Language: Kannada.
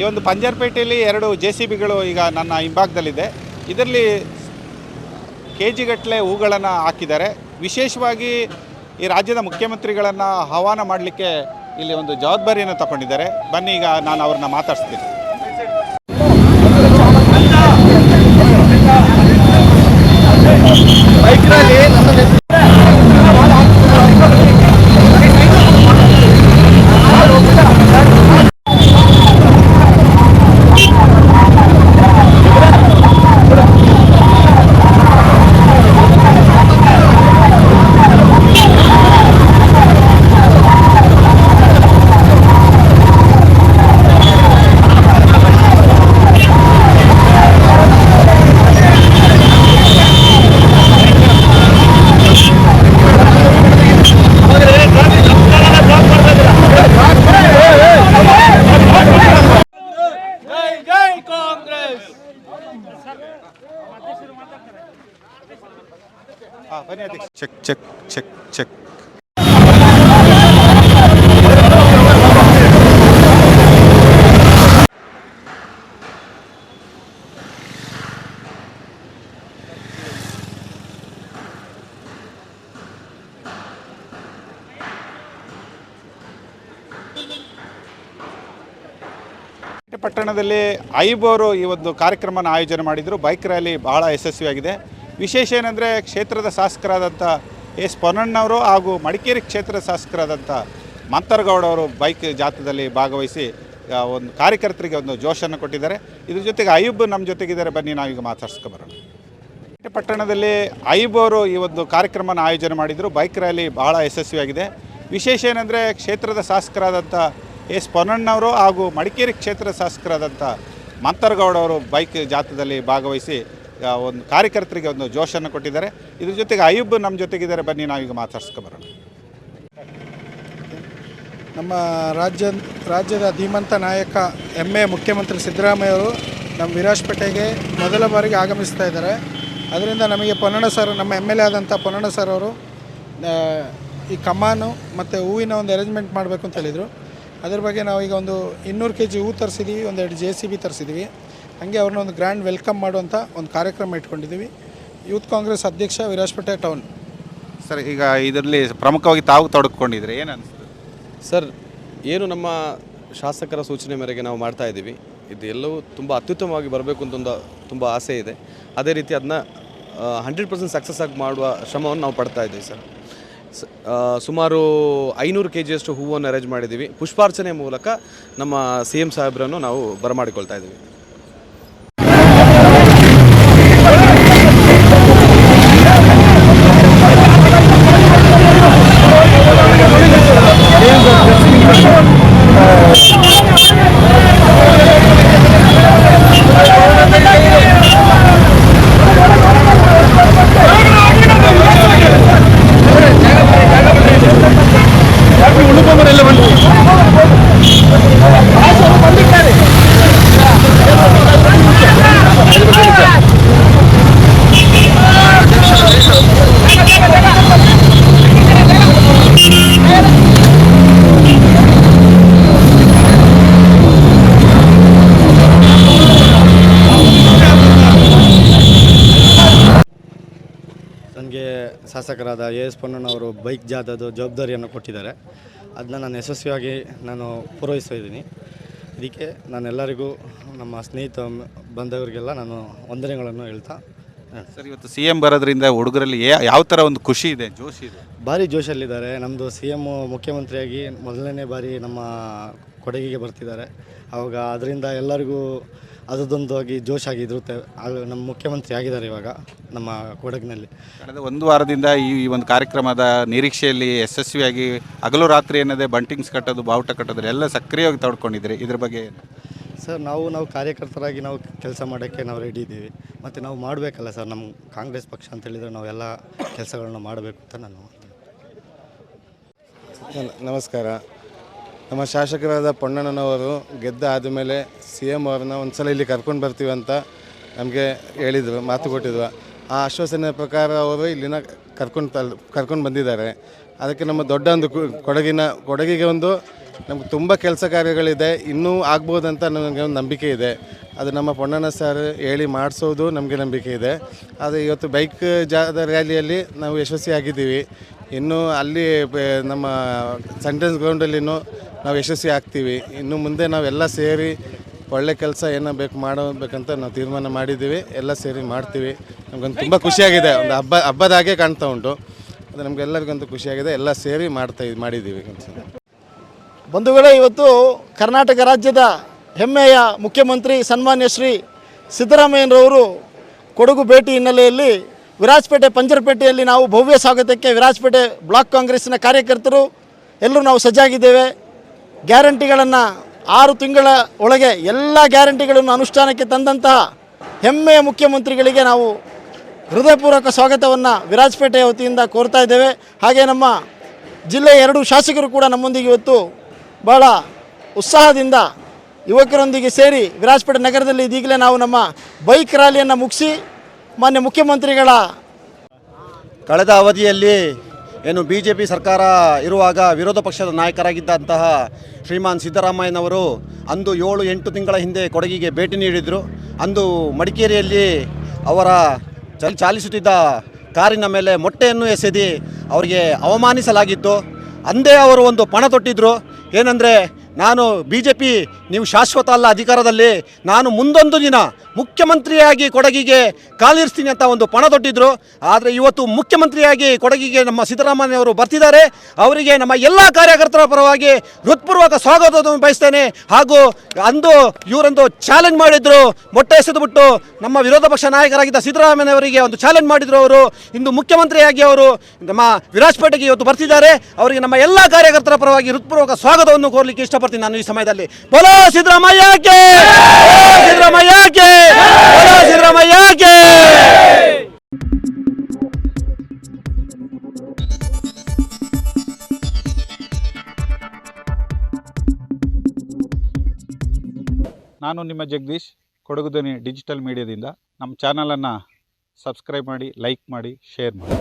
ಈ ಒಂದು ಪಂಜಾರ್ಪೇಟೆಯಲ್ಲಿ ಎರಡು ಜೆ ಸಿ ಬಿಗಳು ಈಗ ನನ್ನ ಹಿಂಭಾಗದಲ್ಲಿದೆ. ಇದರಲ್ಲಿ ಕೆ ಜಿಗಟ್ಟಲೆ ಹೂಗಳನ್ನು ಹಾಕಿದ್ದಾರೆ. ವಿಶೇಷವಾಗಿ ಈ ರಾಜ್ಯದ ಮುಖ್ಯಮಂತ್ರಿಗಳನ್ನು ಆಹ್ವಾನ ಮಾಡಲಿಕ್ಕೆ ಇಲ್ಲಿ ಒಂದು ಜವಾಬ್ದಾರಿಯನ್ನು ತಗೊಂಡಿದ್ದಾರೆ. ಬನ್ನಿ ಈಗ ನಾನು ಅವ್ರನ್ನ ಮಾತಾಡಿಸ್ತೀನಿ. ಹಾಂ ಚೆಕ್ ಚೆಕ್ ಚೆಕ್ ಚೆಕ್. ಪಟ್ಟಣದಲ್ಲಿ ಐಬೋರು ಈ ಒಂದು ಕಾರ್ಯಕ್ರಮನ ಆಯೋಜನೆ ಮಾಡಿದರು. ಬೈಕ್ ರ್ಯಾಲಿ ಬಹಳ ಯಶಸ್ವಿಯಾಗಿದೆ. ವಿಶೇಷ ಏನಂದರೆ ಕ್ಷೇತ್ರದ ಶಾಸಕರಾದಂಥ ಎಸ್ ಪೊನ್ನಣ್ಣವರು ಹಾಗೂ ಮಡಿಕೇರಿ ಕ್ಷೇತ್ರದ ಶಾಸಕರಾದಂಥ ಮಂತರಗೌಡ ಅವರು ಬೈಕ್ ಜಾಥಾದಲ್ಲಿ ಭಾಗವಹಿಸಿ ಒಂದು ಕಾರ್ಯಕರ್ತರಿಗೆ ಒಂದು ಜೋಶನ್ನು ಕೊಟ್ಟಿದ್ದಾರೆ. ಇದ್ರ ಜೊತೆಗೆ ಅಯ್ಯುಬ್ ನಮ್ಮ ಜೊತೆಗಿದ್ದಾರೆ. ಬನ್ನಿ, ನಾವೀಗ ಮಾತಾಡ್ಸ್ಕೊಬರೋಣ ಪಟ್ಟಣದಲ್ಲಿ ಐಬ್ ಅವರು ಈ ಒಂದು ಕಾರ್ಯಕ್ರಮನ ಆಯೋಜನೆ ಮಾಡಿದರು. ಬೈಕ್ ರ್ಯಾಲಿ ಬಹಳ ಯಶಸ್ವಿಯಾಗಿದೆ. ವಿಶೇಷ ಏನಂದರೆ ಕ್ಷೇತ್ರದ ಶಾಸಕರಾದಂಥ ಎಸ್ ಪೊನ್ನಣ್ಣವರು ಹಾಗೂ ಮಡಿಕೇರಿ ಕ್ಷೇತ್ರದ ಶಾಸಕರಾದಂಥ ಮಂತರಗೌಡ ಅವರು ಬೈಕ್ ಜಾಥಾದಲ್ಲಿ ಭಾಗವಹಿಸಿ ಒಂದು ಕಾರ್ಯಕರ್ತರಿಗೆ ಒಂದು ಜೋಶನ್ನು ಕೊಟ್ಟಿದ್ದಾರೆ. ಇದ್ರ ಜೊತೆಗೆ ಅಯ್ಯುಬ್ ನಮ್ಮ ಜೊತೆಗಿದ್ದಾರೆ. ಬನ್ನಿ, ನಾವೀಗ ಮಾತಾಡ್ಸ್ಕೊಬರೋಣ ನಮ್ಮ ರಾಜ್ಯ, ರಾಜ್ಯದ ಧೀಮಂತ ನಾಯಕ ಹೆಮ್ಮೆ ಮುಖ್ಯಮಂತ್ರಿ ಸಿದ್ದರಾಮಯ್ಯ ಅವರು ನಮ್ಮ ವಿರಾಜ್ಪೇಟೆಗೆ ಮೊದಲ ಬಾರಿಗೆ ಆಗಮಿಸ್ತಾ ಇದ್ದಾರೆ. ಅದರಿಂದ ನಮಗೆ ಪೊನ್ನಣ ಸರ್, ನಮ್ಮ ಎಂ ಎಲ್ ಎ ಆದಂಥ ಪೊನ್ನಣ ಸರ್ ಅವರು ಈ ಕಮಾನು ಮತ್ತು ಹೂವಿನ ಒಂದು ಅರೇಂಜ್ಮೆಂಟ್ ಮಾಡಬೇಕು ಅಂತ ಹೇಳಿದರು. ಅದ್ರ ಬಗ್ಗೆ ನಾವು ಈಗ ಒಂದು ಇನ್ನೂರು ಕೆ ಜಿ ಹೂ ತರಿಸಿದ್ದೀವಿ ಒಂದೆರಡು ಜೆ ಸಿ ಬಿ ತರಿಸಿದ್ದೀವಿ ಹಾಗೆ ಅವ್ರನ್ನ ಒಂದು ಗ್ರ್ಯಾಂಡ್ ವೆಲ್ಕಮ್ ಮಾಡುವಂಥ ಒಂದು ಕಾರ್ಯಕ್ರಮ ಇಟ್ಕೊಂಡಿದ್ದೀವಿ. ಯೂತ್ ಕಾಂಗ್ರೆಸ್ ಅಧ್ಯಕ್ಷ ವಿರಾಜಪೇಟೆ ಟೌನ್ ಸರ್ ಈಗ ಇದರಲ್ಲಿ ಪ್ರಮುಖವಾಗಿ ತಾವು ತೊಡಗಿಕೊಂಡಿದ್ರೆ ಏನು ಅನಿಸ್ತು ಸರ್ ಏನು ನಮ್ಮ ಶಾಸಕರ ಸೂಚನೆ ಮೇರೆಗೆ ನಾವು ಮಾಡ್ತಾ ಇದ್ದೀವಿ. ಇದು ಎಲ್ಲವೂ ತುಂಬ ಅತ್ಯುತ್ತಮವಾಗಿ ಬರಬೇಕು ಅಂತ ಒಂದು ತುಂಬ ಆಸೆ ಇದೆ. ಅದೇ ರೀತಿ ಅದನ್ನ ಹಂಡ್ರೆಡ್ ಪರ್ಸೆಂಟ್ ಸಕ್ಸಸ್ ಆಗಿ ಮಾಡುವ ಶ್ರಮವನ್ನು ನಾವು ಪಡ್ತಾ ಇದ್ದೀವಿ ಸರ್ ಸ- ಸುಮಾರು ಐನೂರು ಕೆ ಜಿಯಷ್ಟು ಹೂವನ್ನು ಅರೇಂಜ್ ಮಾಡಿದ್ದೀವಿ. ಪುಷ್ಪಾರ್ಚನೆ ಮೂಲಕ ನಮ್ಮ ಸಿ ಎಂ ಸಾಹೇಬ್ರನ್ನು ನಾವು ಬರಮಾಡಿಕೊಳ್ತಾ ಇದ್ದೀವಿ. ಶಾಸಕರಾದ ಎ ಎಸ್ ಪೊನ್ನಣ್ಣವರು ಬೈಕ್ ಜಾಥಾದು ಜವಾಬ್ದಾರಿಯನ್ನು ಕೊಟ್ಟಿದ್ದಾರೆ. ಅದನ್ನ ನಾನು ಯಶಸ್ವಿಯಾಗಿ ನಾನು ಪೂರೈಸ್ತಾ ಇದ್ದೀನಿ. ಇದಕ್ಕೆ ನಾನೆಲ್ಲರಿಗೂ ನಮ್ಮ ಸ್ನೇಹಿತ ಬಂದವರಿಗೆಲ್ಲ ನಾನು ವಂದನೆಗಳನ್ನು ಹೇಳ್ತಾ ಸರ್ ಇವತ್ತು ಸಿ ಎಂ ಬರೋದ್ರಿಂದ ಹುಡುಗರಲ್ಲಿ ಯಾವ ಥರ ಒಂದು ಖುಷಿ ಇದೆ ಜೋಶ್ ಇದೆ? ಭಾರಿ ಜೋಶಲ್ಲಿದ್ದಾರೆ. ನಮ್ಮದು ಸಿ ಎಂ ಮುಖ್ಯಮಂತ್ರಿಯಾಗಿ ಮೊದಲನೇ ಬಾರಿ ನಮ್ಮ ಕೊಡಗಿಗೆ ಬರ್ತಿದ್ದಾರೆ. ಅವಾಗ ಅದರಿಂದ ಎಲ್ಲರಿಗೂ ಅದರದೊಂದಾಗಿ ಜೋಶ್ ಆಗಿರುತ್ತೆ ಆಗ ನಮ್ಮ ಮುಖ್ಯಮಂತ್ರಿ ಆಗಿದ್ದಾರೆ ಇವಾಗ ನಮ್ಮ ಕೊಡಗಿನಲ್ಲಿ. ಕಳೆದ ಒಂದು ವಾರದಿಂದ ಈ ಈ ಒಂದು ಕಾರ್ಯಕ್ರಮದ ನಿರೀಕ್ಷೆಯಲ್ಲಿ ಯಶಸ್ವಿಯಾಗಿ ಹಗಲು ರಾತ್ರಿ ಏನದೆ ಬಂಟಿಂಗ್ಸ್ ಕಟ್ಟೋದು ಬಾವುಟ ಕಟ್ಟೋದ್ರೆ ಎಲ್ಲ ಸಕ್ರಿಯವಾಗಿ ತೊಡ್ಕೊಂಡಿದ್ದೀರಿ. ಇದ್ರ ಬಗ್ಗೆ ಏನು? ಸರ್ ನಾವು ನಾವು ಕಾರ್ಯಕರ್ತರಾಗಿ ನಾವು ಕೆಲಸ ಮಾಡೋಕ್ಕೆ ನಾವು ರೆಡಿ ಇದ್ದೀವಿ. ಮತ್ತು ನಾವು ಮಾಡಬೇಕಲ್ಲ ಸರ್ ನಮ್ಮ ಕಾಂಗ್ರೆಸ್ ಪಕ್ಷ ಅಂತ ಹೇಳಿದರೆ ನಾವೆಲ್ಲ ಕೆಲಸಗಳನ್ನ ಮಾಡಬೇಕು ಅಂತ ನಾನು ನಮಸ್ಕಾರ. ನಮ್ಮ ಶಾಸಕರಾದ ಪೊಣ್ಣಣ್ಣನವರು ಗೆದ್ದ ಆದಮೇಲೆ ಸಿ ಎಂ ಅವ್ರನ್ನ ಒಂದು ಸಲ ಇಲ್ಲಿ ಕರ್ಕೊಂಡು ಬರ್ತೀವಿ ಅಂತ ನಮಗೆ ಹೇಳಿದರು, ಮಾತು ಕೊಟ್ಟಿದ್ರು. ಆ ಆಶ್ವಾಸನೆ ಪ್ರಕಾರ ಅವರು ಇಲ್ಲಿನ ಕರ್ಕೊಂಡು ತಲ್, ಕರ್ಕೊಂಡು ಬಂದಿದ್ದಾರೆ. ಅದಕ್ಕೆ ನಮ್ಮ ದೊಡ್ಡ ಒಂದು ಕೊಡಗಿನ, ಕೊಡಗಿಗೆ ಒಂದು ನಮ್ಗೆ ತುಂಬ ಕೆಲಸ ಕಾರ್ಯಗಳಿದೆ, ಇನ್ನೂ ಆಗ್ಬೋದಂತ ನನಗೆ ಒಂದು ನಂಬಿಕೆ ಇದೆ. ಅದು ನಮ್ಮ ಪೊಣ್ಣನ ಸರ್ ಹೇಳಿ ಮಾಡಿಸೋದು ನಮಗೆ ನಂಬಿಕೆ ಇದೆ. ಆದರೆ ಇವತ್ತು ಬೈಕ್ ಜಾದ ರ್ಯಾಲಿಯಲ್ಲಿ ನಾವು ಯಶಸ್ವಿಯಾಗಿದ್ದೀವಿ ಇನ್ನು ಅಲ್ಲಿ ನಮ್ಮ ಸೆಂಟ್ರೆನ್ಸ್ ಗ್ರೌಂಡಲ್ಲಿನೂ ನಾವು ಯಶಸ್ವಿ ಆಗ್ತೀವಿ. ಇನ್ನು ಮುಂದೆ ನಾವೆಲ್ಲ ಸೇರಿ ಒಳ್ಳೆ ಕೆಲಸ ಏನೋ ಬೇಕು ಮಾಡಬೇಕಂತ ನಾವು ತೀರ್ಮಾನ ಮಾಡಿದ್ದೀವಿ. ಎಲ್ಲ ಸೇರಿ ಮಾಡ್ತೀವಿ. ನಮಗೊಂದು ತುಂಬ ಖುಷಿಯಾಗಿದೆ. ಒಂದು ಹಬ್ಬ ಹಾಗೆ ಕಾಣ್ತಾ ಉಂಟು. ಅದು ನಮಗೆಲ್ಲರಿಗಂತೂ ಖುಷಿಯಾಗಿದೆ. ಎಲ್ಲ ಸೇರಿ ಮಾಡ್ತಾ ಮಾಡಿದ್ದೀವಿ. ಬಂಧುಗಳೇ, ಇವತ್ತು ಕರ್ನಾಟಕ ರಾಜ್ಯದ ಹೆಮ್ಮೆಯ ಮುಖ್ಯಮಂತ್ರಿ ಸನ್ಮಾನ್ಯ ಶ್ರೀ ಸಿದ್ದರಾಮಯ್ಯನವರು ಕೊಡಗು ಭೇಟಿ ಹಿನ್ನೆಲೆಯಲ್ಲಿ ವಿರಾಜಪೇಟೆ ಪಂಜರಪೇಟೆಯಲ್ಲಿ ನಾವು ಭವ್ಯ ಸ್ವಾಗತಕ್ಕೆ ವಿರಾಜಪೇಟೆ ಬ್ಲಾಕ್ ಕಾಂಗ್ರೆಸ್ನ ಕಾರ್ಯಕರ್ತರು ಎಲ್ಲರೂ ನಾವು ಸಜ್ಜಾಗಿದ್ದೇವೆ. ಗ್ಯಾರಂಟಿಗಳನ್ನು ಆರು ತಿಂಗಳ ಒಳಗೆ ಎಲ್ಲ ಗ್ಯಾರಂಟಿಗಳನ್ನು ಅನುಷ್ಠಾನಕ್ಕೆ ತಂದಂತಹ ಹೆಮ್ಮೆಯ ಮುಖ್ಯಮಂತ್ರಿಗಳಿಗೆ ನಾವು ಹೃದಯಪೂರ್ವಕ ಸ್ವಾಗತವನ್ನು ವಿರಾಜಪೇಟೆಯ ವತಿಯಿಂದ ಕೋರ್ತಾ ಇದ್ದೇವೆ. ಹಾಗೆ ನಮ್ಮ ಜಿಲ್ಲೆಯ ಎರಡು ಶಾಸಕರು ಕೂಡ ನಮ್ಮೊಂದಿಗೆ ಇವತ್ತು ಬಹಳ ಉತ್ಸಾಹದಿಂದ ಯುವಕರೊಂದಿಗೆ ಸೇರಿ ವಿರಾಜಪೇಟೆ ನಗರದಲ್ಲಿ ಇದೀಗಲೇ ನಾವು ನಮ್ಮ ಬೈಕ್ ರ್ಯಾಲಿಯನ್ನು ಮುಗಿಸಿ ಮಾನ್ಯ ಮುಖ್ಯಮಂತ್ರಿಗಳ. ಕಳೆದ ಅವಧಿಯಲ್ಲಿ ಏನು ಬಿ ಜೆ ಪಿ ಸರ್ಕಾರ ಇರುವಾಗ ವಿರೋಧ ಪಕ್ಷದ ನಾಯಕರಾಗಿದ್ದಂತಹ ಶ್ರೀಮಾನ್ ಸಿದ್ದರಾಮಯ್ಯನವರು ಅಂದು ಏಳು, ಎಂಟು ತಿಂಗಳ ಹಿಂದೆ ಕೊಡಗಿಗೆ ಭೇಟಿ ನೀಡಿದರು. ಅಂದು ಮಡಿಕೇರಿಯಲ್ಲಿ ಅವರ ಚಲ್, ಚಾಲಿಸುತ್ತಿದ್ದ ಕಾರಿನ ಮೇಲೆ ಮೊಟ್ಟೆಯನ್ನು ಎಸೆದಿ ಅವರಿಗೆ ಅವಮಾನಿಸಲಾಗಿತ್ತು. ಅಂದೇ ಅವರು ಒಂದು ಪಣ ತೊಟ್ಟಿದ್ರು. ಏನಂದರೆ ನಾನು ಬಿ ಜೆ ಪಿ ನೀವು ಶಾಶ್ವತ ಅಲ್ಲ ಅಧಿಕಾರದಲ್ಲಿ, ನಾನು ಮುಂದೊಂದು ದಿನ ಮುಖ್ಯಮಂತ್ರಿಯಾಗಿ ಕೊಡಗಿಗೆ ಕಾಲಿರಿಸ್ತೀನಿ ಅಂತ ಒಂದು ಪಣ ತೊಟ್ಟಿದ್ರು. ಆದರೆ ಇವತ್ತು ಮುಖ್ಯಮಂತ್ರಿಯಾಗಿ ಕೊಡಗಿಗೆ ನಮ್ಮ ಸಿದ್ದರಾಮಯ್ಯವರು ಬರ್ತಿದ್ದಾರೆ. ಅವರಿಗೆ ನಮ್ಮ ಎಲ್ಲ ಕಾರ್ಯಕರ್ತರ ಪರವಾಗಿ ಹೃತ್ಪೂರ್ವಕ ಸ್ವಾಗತವನ್ನು ಬಯಸ್ತೇನೆ. ಹಾಗೂ ಅಂದು ಇವರೊಂದು ಚಾಲೆಂಜ್ ಮಾಡಿದ್ರು. ಮೊಟ್ಟೆ ಎಸೆದುಬಿಟ್ಟು ನಮ್ಮ ವಿರೋಧ ಪಕ್ಷ ನಾಯಕರಾಗಿದ್ದ ಸಿದ್ದರಾಮಯ್ಯವರಿಗೆ ಒಂದು ಚಾಲೆಂಜ್ ಮಾಡಿದ್ರು ಅವರು. ಇಂದು ಮುಖ್ಯಮಂತ್ರಿಯಾಗಿ ಅವರು ನಮ್ಮ ವಿರಾಜಪೇಟೆಗೆ ಇವತ್ತು ಬರ್ತಿದ್ದಾರೆ. ಅವರಿಗೆ ನಮ್ಮ ಎಲ್ಲ ಕಾರ್ಯಕರ್ತರ ಪರವಾಗಿ ಹೃತ್ಪೂರ್ವಕ ಸ್ವಾಗತವನ್ನು ಕೋರ್ಲಿಕ್ಕೆ ಇಷ್ಟಪಡ್ತೀನಿ ನಾನು ಈ ಸಮಯದಲ್ಲಿ. ಬೋಲೋ ಸಿದ್ದರಾಮಯ್ಯಕ್ಕೆ ಸಿದ್ದರಾಮಯ್ಯಕ್ಕೆ ಬೋಲೋ ಸಿದ್ದರಾಮಯ್ಯಕ್ಕೆ ನಾನು ನಿಮ್ಮ ಜಗದೀಶ್ ಕೊಡಗುದನಿ ಡಿಜಿಟಲ್ ಮೀಡಿಯಾದಿಂದ ನಮ್ಮ ಚಾನಲನ್ನು ಸಬ್ಸ್ಕ್ರೈಬ್ ಮಾಡಿ ಲೈಕ್ ಮಾಡಿ ಶೇರ್ ಮಾಡಿ.